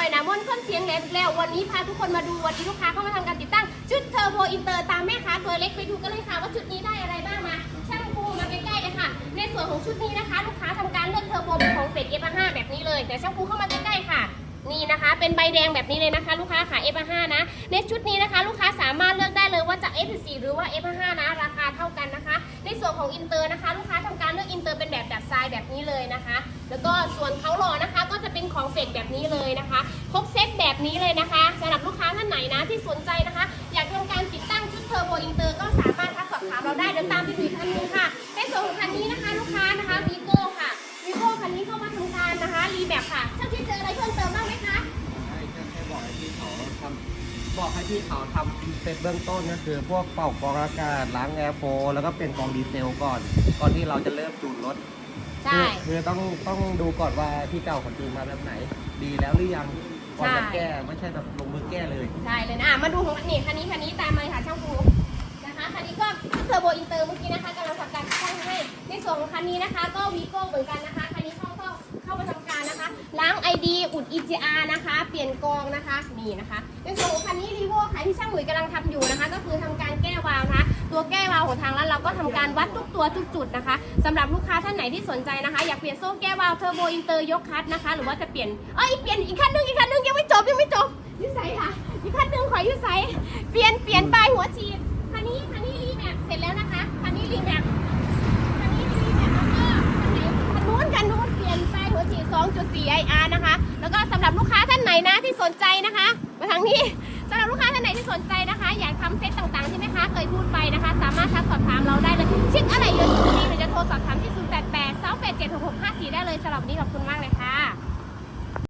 อยนะม่วนเครื่องเสียงแหลมอีกแล้ววันนี้พาทุกคนมาดูวันนี้ลูกค้าเข้ามาทำการติดตั้ง ชุดเทอร์โบอินเตอร์ตามแม่ค้าตัวเล็กไปดูกันเลยค่ะ ว่าชุดนี้ได้อะไรบ้างมาช่างปูมาใกล้ๆเลยค่ะ ในส่วนของชุดนี้นะคะ ลูกค้าทำการเลือกเทอร์โบเป็นของเฟดเอฟห้าแบบนี้เลยแต่ช่างปูเข้ามาใกล้ๆค่ะนี่นะคะเป็นใบแดงแบบนี้เลยนะคะ ลูกค้าขาย F5 นะในชุดนี้นะคะ ลูกค้าสามารถเลือกได้เลยว่าจะ F4 หรือว่า F5 นะ ราคาเท่ากันนะคะ ในส่วนของอินเตอร์นะคะ ลูกค้าทำการเลือกอินเตอร์เป็นแบบดัดทรายแบบนี้เลยนะคะ แล้วก็ส่วนเขาหล่อนะคะ เป็นของเฟกแบบนี้เลยนะคะ ครบเซตแบบนี้เลยนะคะสำหรับลูกค้าท่านไหนนะที่สนใจนะคะ อยากทำการติดตั้งชุดเทอร์โบอินเตอร์ก็สามารถทักสอบถามเราได้เดี๋ยวตามไปดูคันนึงค่ะในส่วนของคันนี้นะคะ ลูกค้านะคะวีโก้ค่ะวีโก้คันนี้เข้ามาทำการนะคะรีแบบค่ะช่างที่เจออะไรเพิ่มเติมบ้างไหมคะใช่แค่แค่บอกให้พี่เขาทำบอกให้พี่เขาทำเซตเบื้องต้นก็คือ พวกเป่ากรองอากาศล้างแอร์โฟแล้วก็เปลี่ยนกรองดีเซลก่อน ก่อนที่เราจะเริ่มจูนรถ ใช่ คือคือต้องต้องดูก่อนว่าที่เก่าของจูนมาแบบไหน ดีแล้วหรือยังก่อนจะใช่ แก้ไม่ใช่แบบลงมือแก้เลย ได้เลยนะอะมาดูของนี่คันนี้คันนี้ตามมาเลยค่ะช่างภูนะคะคันนี้ก็เทอร์โบอินเตอร์เมื่อกี้นะคะกำลังทำการติดตั้งให้ในส่วนของคันนี้นะคะก็วีโก้เหมือนกันนะคะคันนี้เข้าเข้าเข้ามาทำการนะคะ ล้าง ID อุด EGR นะคะ เปลี่ยนกรองนะคะนี่นะคะในส่วนของคันนี้รีโวค่ะที่ช่างหมุยกำลังทำอยู่นะคะ ก็คือทำการแก้วาล์วนะคะ ตัวแก้วาวของทางร้านเราก็ทำการวัดทุกตัวทุกจุดนะคะสำหรับลูกค้าท่านไหนที่สนใจนะคะ อยากเปลี่ยนโซ่แก้วาวเทอร์โบอินเตอร์ยกคัดนะคะ หรือว่าจะเปลี่ยนเอ้ยเปลี่ยนอีกคันหนึงอีกคันหนึงยังไม่จบยังไม่จบยุ่ใสค่ะอีกคันหนึงขออยุ่ใสเปลี่ยนเปลี่ยนปลายหัวฉีดคันนี้คันนี้รีแมปเสร็จแล้วนะคะคันนี้รีแมปคันนี้รีแมปแล้วก็คันไหนคันนู้นคันนู้นเปลี่ยนปลายหัวฉีด2.4 IR นะคะ แล้วก็สำหรับลูกค้าท่านไหนนะที่สนใจนะคะ มาทางนี้สำหรับลูกค้า อยากทำเซตต่างๆ ใช่ไหมคะ เคยพูดไปนะคะ สามารถทักสอบถามเราได้เลยชิ้นอะไรเยอะจริงๆหรือจะโทรสอบถามที่ 088 287 6654 ได้เลยสำหรับนนี้ขอบคุณมากเลยค่ะ